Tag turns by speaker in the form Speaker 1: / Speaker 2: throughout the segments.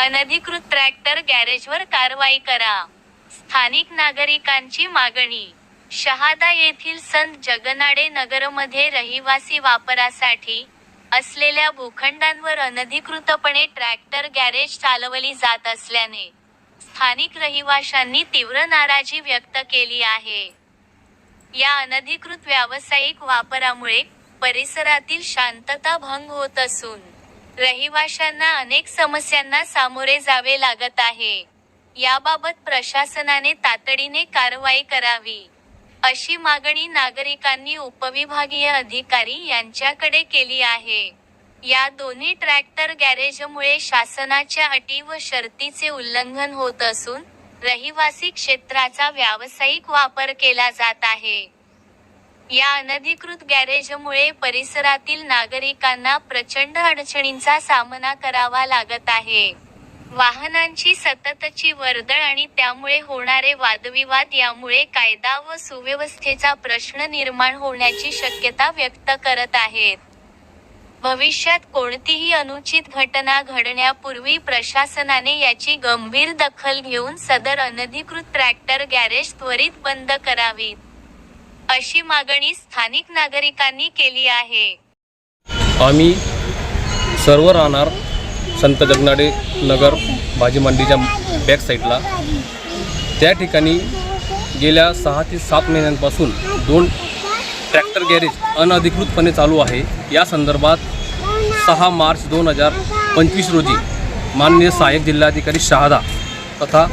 Speaker 1: अनधिकृत ट्रॅक्टर गॅरेजवर कारवाई करा. स्थानिक नागरिकांची मागणी. शहादा येथील संत जगनाडे नगरमध्ये रहिवासी वापरासाठी असलेल्या भूखंडांवर अनधिकृतपणे ट्रॅक्टर गॅरेज चालवली जात असल्याने स्थानिक रहिवाशांनी तीव्र नाराजी व्यक्त केली आहे. या अनधिकृत व्यावसायिक वापरामुळे परिसरातील शांतता भंग होत असून रहिवाशांना अनेक समस्यांना सामोरे जावे लागत आहे. याबाबत प्रशासनाने तातडीने कारवाई करावी. अशी मागणी नागरिकांनी उपविभागीय अधिकारी यांच्याकडे केली आहे. या दोन्ही ट्रॅक्टर गॅरेजमुळे शासनाच्या अटी व शर्तीचे उल्लंघन होत असून रहिवासी क्षेत्राचा व्यावसायिक वापर केला जात आहे. या अनधिकृत गॅरेजमुळे परिसरातील नागरिकांना प्रचंड अडचणींचा सामना करावा लागत आहे. वाहनांची सततची वर्दळ आणि त्यामुळे होणारे वादविवाद यामुळे कायदा व सुव्यवस्थेचा प्रश्न निर्माण होण्याची शक्यता व्यक्त करत आहेत. भविष्यात कोणतीही अनुचित घटना घडण्यापूर्वी प्रशासनाने याची गंभीर दखल घेऊन सदर अनधिकृत ट्रॅक्टर गॅरेज त्वरित बंद करावीत. अशी मागणी स्थानिक नागरिकांनी केली आहे.
Speaker 2: आम्ही सर्व राहणार संत जगनाडे नगर भाजी मंडीच्या बॅक साईडला त्या ठिकाणी गेल्या सहा ते सात महिन्यांपासून दोन ट्रॅक्टर गॅरेज अनधिकृतपणे चालू आहे. या संदर्भात सहा मार्च दोन हजार पंचवीस रोजी माननीय सहाय्यक जिल्हाधिकारी शहादा तथा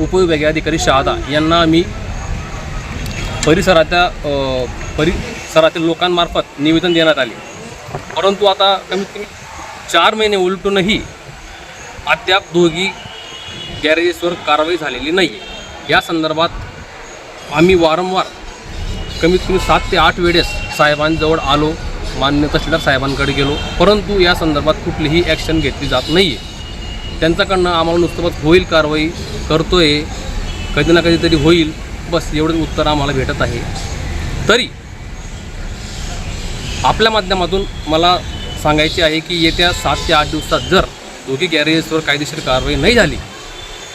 Speaker 2: उपविभागीय अधिकारी शहादा यांना आम्ही परिसराच्या परिसरातील लोकांमार्फत निवेदन देण्यात आले. परंतु आता कमीत कमी चार महिने उलटूनही अद्याप दोघी गॅरेजेसवर कारवाई झालेली नाही आहे या संदर्भात आम्ही वारंवार कमीत कमी सात ते आठ वेळेस साहेबांजवळ आलो मान्य तहसीलदार साहेबांकडे गेलो. परंतु या संदर्भात कुठलीही ॲक्शन घेतली जात नाही आहे त्यांच्याकडनं आम्हाला नुसतं होईल कारवाई करतोय. कधी ना कधीतरी होईल. बस एवढंच उत्तर आम्हाला भेटत आहे. तरी आपल्या माध्यमातून मला सांगायचे आहे की येत्या सात ते आठ दिवसात जर दोघी गॅरेजेसवर कायदेशीर कारवाई नाही झाली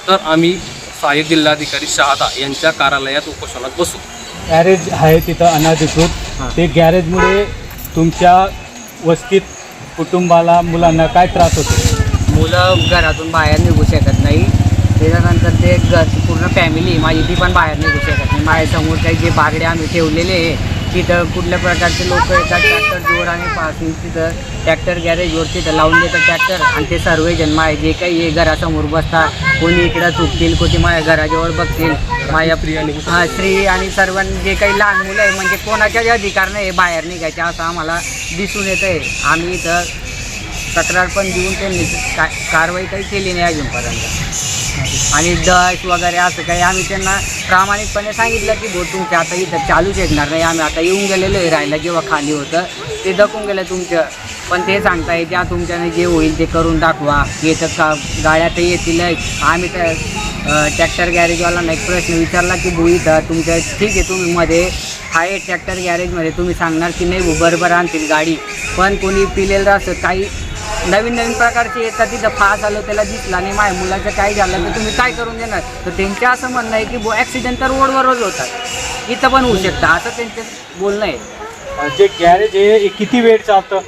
Speaker 2: तर आम्ही सहाय्यक जिल्हाधिकारी शहादा यांच्या कार्यालयात उपोषणात बसू.
Speaker 3: गॅरेज आहे तिथं अनधिकृत. ते गॅरेजमुळे तुमच्या वस्तीत कुटुंबाला मुलांना काय त्रास होतो?
Speaker 4: मुलं घरातून बाहेर निघू शकत नाही. त्याच्यानंतर ते घर पूर्ण फॅमिली माझी ती पण बाहेर निघू शकत. नाही माझ्यासमोर काही जे बागडे आम्ही ठेवलेले आहे तिथं कुठल्या प्रकारचे लोक येतात? ट्रॅक्टर जोर आणि पासिंग तिथं ट्रॅक्टर गॅरेजवर तिथं लावून देतात ट्रॅक्टर आणि ते सर्वजण माझे जे काही आहे घरासमोर बसतात कोणी इकडं चुकतील कोणी माझ्या घराजवळ बघतील. माझ्या हा स्त्री आणि सर्वांनी जे काही लहान मुलं आहे म्हणजे कोणाच्याच अधिकार नाही आहे बाहेर निघायचे असं आम्हाला दिसून येतं आहे आम्ही इथं तक्रार पण देऊन त्यांनी का कारवाई काही केली नाही अजूनपर्यंत. आणि दश वगैरे असं काही आम्ही त्यांना प्रामाणिकपणे सांगितलं की भाऊ तुमच्या आता इथं चालूच शकणार नाही आम्ही आता येऊन गेलेलो आहे राहायला जेव्हा खाली होतं ते दखून गेलं तुमचं पण ते सांगता त्या तुमच्याने जे होईल ते करून दाखवा येतं का गाड्या तर येतील आम्ही त्या ट्रॅक्टर गॅरेजवाला एक प्रश्न विचारला की भाऊ इथं तुमच्या ठीक आहे तुम्ही मध्ये आहे ट्रॅक्टर गॅरेजमध्ये तुम्ही सांगणार की नाही बरोबर आणतील गाडी पण कोणी पिलेलं असं काही नवीन नवीन प्रकारचे येतात तिथं फास आलं त्याला दिसला आणि माझ्या मुलाचं काय झालं तर तुम्ही काय करून देणार? तर त्यांचं असं म्हणणं आहे की बो ॲक्सिडेंट तर रोडवरच होतात. इथं पण होऊ शकतं. असं त्यांचं बोलणं आहे.
Speaker 3: जे गॅरेज आहे हे किती वेळ चालतं?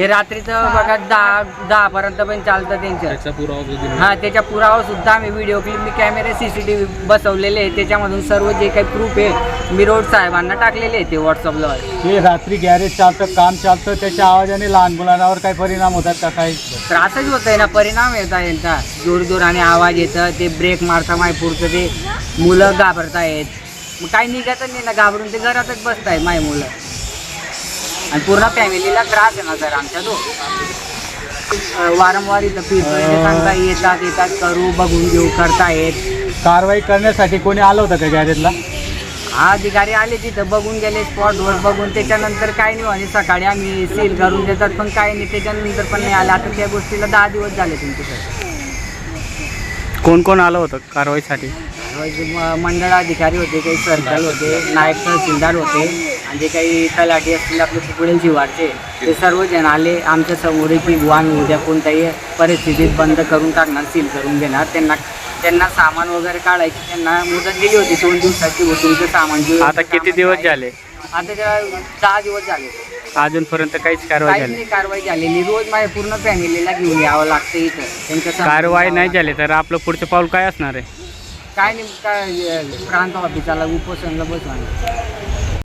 Speaker 4: हे रात्रीचं बघा दहा दहापर्यंत पण चालतं त्यांचं.
Speaker 2: त्याचा पुरावा जो दिला
Speaker 4: हा त्याच्या पुरावा सुद्धा आम्ही व्हिडिओ क्लिप मी कॅमेरे सी सी टी व्ही बसवलेले आहे त्याच्यामधून सर्व जे काही प्रूफ आहे मी रोड साहेबांना टाकलेले आहे ते व्हॉट्सअपला
Speaker 3: जे रात्री गॅरेज चालतं काम चालतं त्याच्या आवाजाने लहान मुलांवर काय परिणाम होतात का काही?
Speaker 4: त्रासच होत आहे ना परिणाम येत आहे यांचा जोर जोराने आवाज येतं ते ब्रेक मारता माय पुरतं ते मुलं घाबरतायत. मग काही निघतच नाही ना घाबरून ते घरातच बसतायत माय मुलं. आणि पूर्ण फॅमिलीला त्रास आहे ना सर आमच्या तो वारंवार इथं फिरतोय सांगता येतात येतात करू बघून घेऊ करतायत.
Speaker 3: कारवाई करण्यासाठी कोणी आलं होतं का गॅरेजला?
Speaker 4: हा अधिकारी आले तिथं बघून गेले स्पॉटवर बघून त्याच्यानंतर काय नाही आणि सकाळी आम्ही सील करून देतात पण काय नाही त्याच्यानंतर पण नाही आलं. आता त्या गोष्टीला दहा दिवस झाले तुमच्याकडे.
Speaker 3: कोण कोण आलं होतं कारवाईसाठी?
Speaker 4: म- मंडळ अधिकारी होते काही सर्कल होते नायब तहसीलदार होते आणि जे काही तलाठी असतील आपले कुकुडेल शिवारचे ते सर्वजण आले. आमच्यासमोर की आम्ही उद्या कोणत्याही परिस्थितीत बंद करून टाकणार सील करून घेणार. त्यांना त्यांना सामान वगैरे काढायची त्यांना मुदत दिली होती. दोन दिवसाची तुमचं सामान
Speaker 5: आता किती दिवस झाले?
Speaker 4: आता दहा दिवस झाले.
Speaker 5: अजूनपर्यंत काहीच कारवाई झाली
Speaker 4: कारवाई झालेली. रोज माझ्या पूर्ण फॅमिलीला घेऊन यावं लागतं इथं. त्यांच्या
Speaker 5: कारवाई नाही. झाली तर आपलं पुढचं पाऊल काय असणार आहे?
Speaker 4: काय नाही काय अं, प्रांत ऑफिसाला उपोषणला बसवायला.